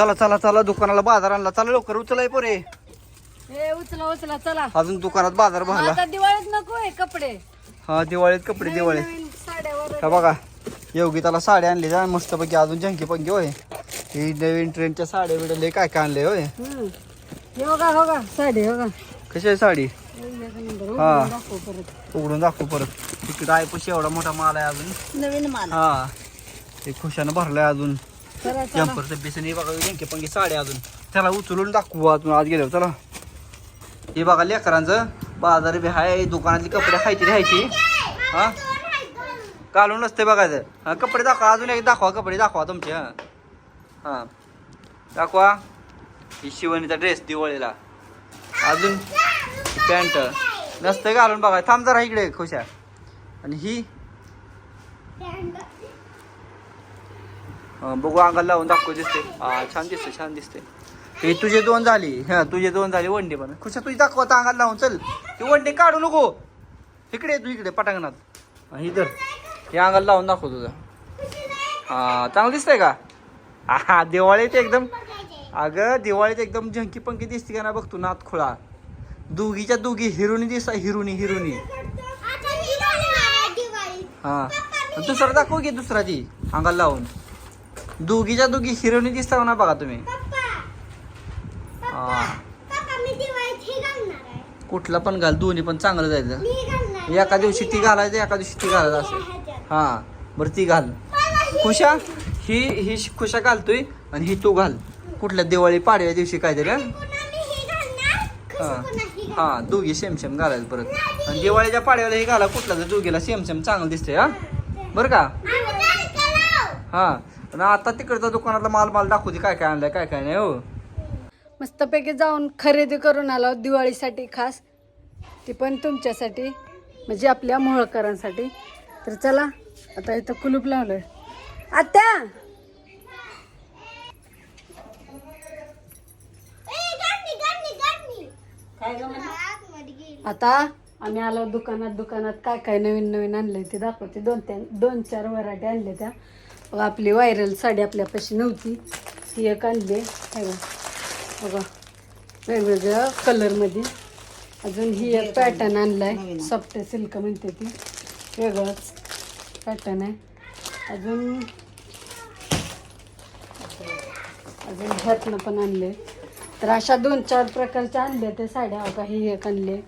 चला चला चला दुकानाला बाजार आणला. चला लवकर उचलाय पोरे. ए उचला उचला चला. अजून दुकानात बाजार भरला. आता दिवाळीत नको आहे कपडे. हा दिवाळीत कपडे दिवाळी नवीन हा बघा योगी त्याला साड्या आणली जा मस्त पैकी अजून झंकी पंकी होय. ही नवीन ट्रेनच्या साड्या बिड्या काय काय आणले होय. हम्म. हे बघा हो का साडी हो का कशी आहे साडी? एक नंबर. हा. उघडून दाखव परत. उघडून दाखवू परत. तिकडे एवढा मोठा माल आहे अजून. नवीन माल. हा. ते खुशानं भरलाय अजून. चला चला. जम्पर बेसन हे बघा झंकी पंकी साड्या अजून. त्याला उचलून दाखवू अजून आज गेलो चला. हे बघा लेकरांचं बाजार बी हाय दुकानातली कपडे खायची घ्यायची हा? घालून नसते बघायचं. हा कपडे दाखवा अजून एक दाखवा कपडे दाखवा तुमचे हा. हा. दाखवा. ही शिवणीचा ड्रेस दिवाळीला. अजून पॅन्ट. नसते घालून बघा. थांब जरा इकडे खुशा. आणि ही हा, बघू अंगाला लावून दाखवू दिसते. हा छान दिसते छान दिसते हे तुझे दोन झाली. हा तुझे दोन झाली वंडे पण. खुशा तुझी दाखवता अंगाला लावून चल. ते वंडे काढू नको. इकडे तू इकडे पटांगणात. हा, इधर हे अंगाला लावून दाखव तुझं. हा चांगलं दिसतंय का? हा दिवाळीत एकदम अगं दिवाळीत एकदम झंकी पंकी दिसते का ना बघ तू नात खुळा. दोघीच्या दोघी हिरोनी दिसा हिरोनी हिरोनी. हा दुसरा दाखव की दुसरा ती अंगाला लावून. दोघीच्या दोघी हिरोनी दिसता ना बघा तुम्ही. हा. कुठला पण घाल दोन्ही पण चांगलं जायचं. एका दिवशी ती घालायचं एका दिवशी ती घालायचं असं. हा बरं ती घाल. खुशा ही ही खुशा घालतोय आणि ही तू घाल. कुठल्या दिवाळी पाडव्या दिवशी काहीतरी हा? हा हा. दोघी सेम सेम घालायचं परत. आणि दिवाळीच्या पाडव्याला हे घाला कुठला तर दोघीला सेम सेम चांगलं दिसतंय हा? बरं का? हा. आणि आता तिकडचा दुकानातला माल माल दाखवते काय काय आणलंय काय काय नाही हो. मस्तपैकी जाऊन खरेदी करून आलो दिवाळीसाठी खास. ती पण तुमच्यासाठी म्हणजे आपल्या मोहळकरांसाठी. तर चला आता इथं कुलूप लावलंय. आत्या! आता आम्ही आलो दुकानात दुकानात काय काय नवीन नवीन आणलंय ते दाखवते दोन त्या दोन चार व्हरायटी आणल्या त्या. आपली व्हायरल साडी आपल्यापाशी नव्हती. ती एक आणली हे बघा. बघा. वेगवेगळ्या कलरमध्ये अजून ही एक पॅटर्न आणलाय. सॉफ्ट सिल्क म्हणते ती. वेगळंच पॅटर्न आहे. अजून अजून ह्यातनं पण आणले. तर अशा दोन चार प्रकारच्या आणल्या त्या साड्या. बघा ही एक आणले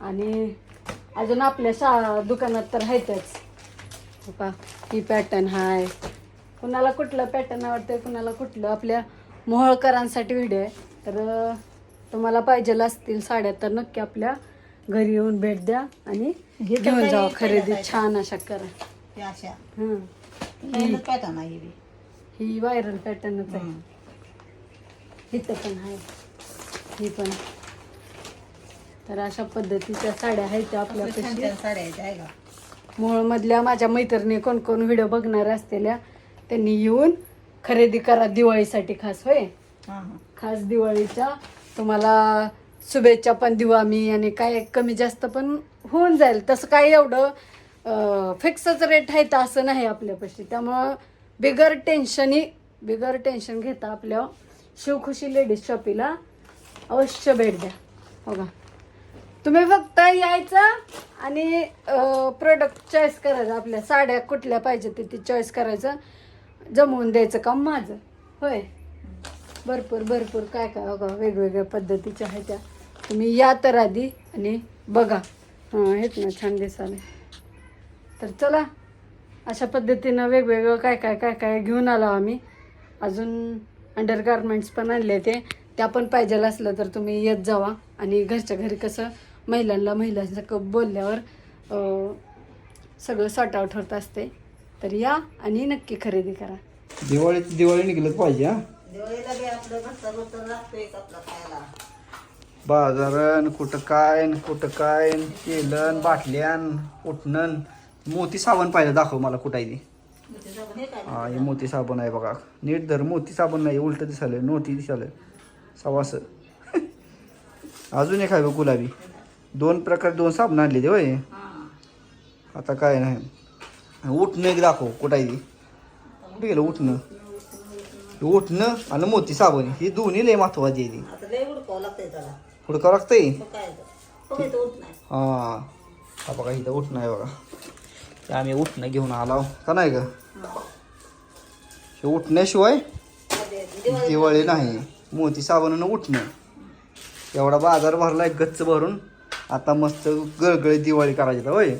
आणि अजून आपल्या शा दुकानात तर आहेतच. हो का ही पॅटर्न हाय. कुणाला कुठलं पॅटर्न आवडतंय कुणाला कुठलं? आपल्या मोहळकरांसाठी व्हिडिओ आहे. तर तुम्हाला पाहिजेल असतील साड्या तर नक्की आपल्या घरी येऊन भेट द्या आणि घेऊन जावा खरेदी. छान अशा करा. हं. व्हायरल पॅटर्नच आहे. इथं पण आहे. ही पण. तर अशा पद्धतीच्या साड्या आहेत त्या आपल्यापाशी. मोहळमधल्या माझ्या मैत्रिणी कोण कोण व्हिडिओ बघणार असलेल्या त्यांनी येऊन खरेदी करा दिवाळीसाठी खास होय? खास दिवाळीच्या तुम्हाला शुभेच्छा पण देऊ आम्ही आणि काय कमी जास्त पण होऊन जाईल. तसं काय एवढं फिक्सच रेट आहे तर असं नाही आपल्यापाशी. त्यामुळं बिगर टेन्शनी बिगर टेन्शन घेता आपल्या शिवखुशी लेडीज शॉपीला अवश्य भेट द्या. हो का? तुम्ही फक्त यायचं आणि प्रोडक्ट चॉईस करायचं. आपल्या साड्या कुठल्या पाहिजे ते ती चॉईस करायचं. जमवून द्यायचं काम माझं. होय. भरपूर भरपूर काय काय बघा वेगवेगळ्या पद्धतीच्या आहेत त्या. तुम्ही या तर आधी आणि बघा. हां हेच ना छान दिसाले तर चला अशा पद्धतीनं वेगवेगळं काय काय काय काय घेऊन आलो आम्ही. अजून अंडर गारमेंट्स पण आणले ते. त्या पण पाहिजे असलं तर तुम्ही येत जावा आणि घरच्या घरी कसं महिलांना महिलांचं क बोलल्यावर अं, सगळं सॉर्ट आउट होत असते. तर या आणि नक्की खरेदी करा. दिवाळी दिवाळी निघलंच पाहिजे हा? बाजारन कुठं काय न कुठं काय न तेलन बाटल्यान उठणं मोती साबण पाहिजे दाखव मला कुठं आहे ती हा हे मोती साबण आहे बघा. नीट धर मोती साबण नाही उलट दिसायलं नोती दिसायलं सवास. अजून एक आहे बघ गुलाबी. दोन प्रकार दोन साबण आणले ते होय आता काय नाही. उठणं एक दाखव कुठं आहे कुठे गेलं उठणं? उठणं आणि मोती साबण ही दोन्ही लय महत्वाची आहे ती. हुडकावं लागतंय हा. हा बघा इथं उठणं आहे बघा. ते आम्ही उठणं घेऊन आलो का नाही ग? हे उठण्याशिवाय दिवाळी नाही. मोती साबणानं उठणं. एवढा बाजार भरलाय गच्च भरून. आता मस्त गळगळी दिवाळी करायची तर होय.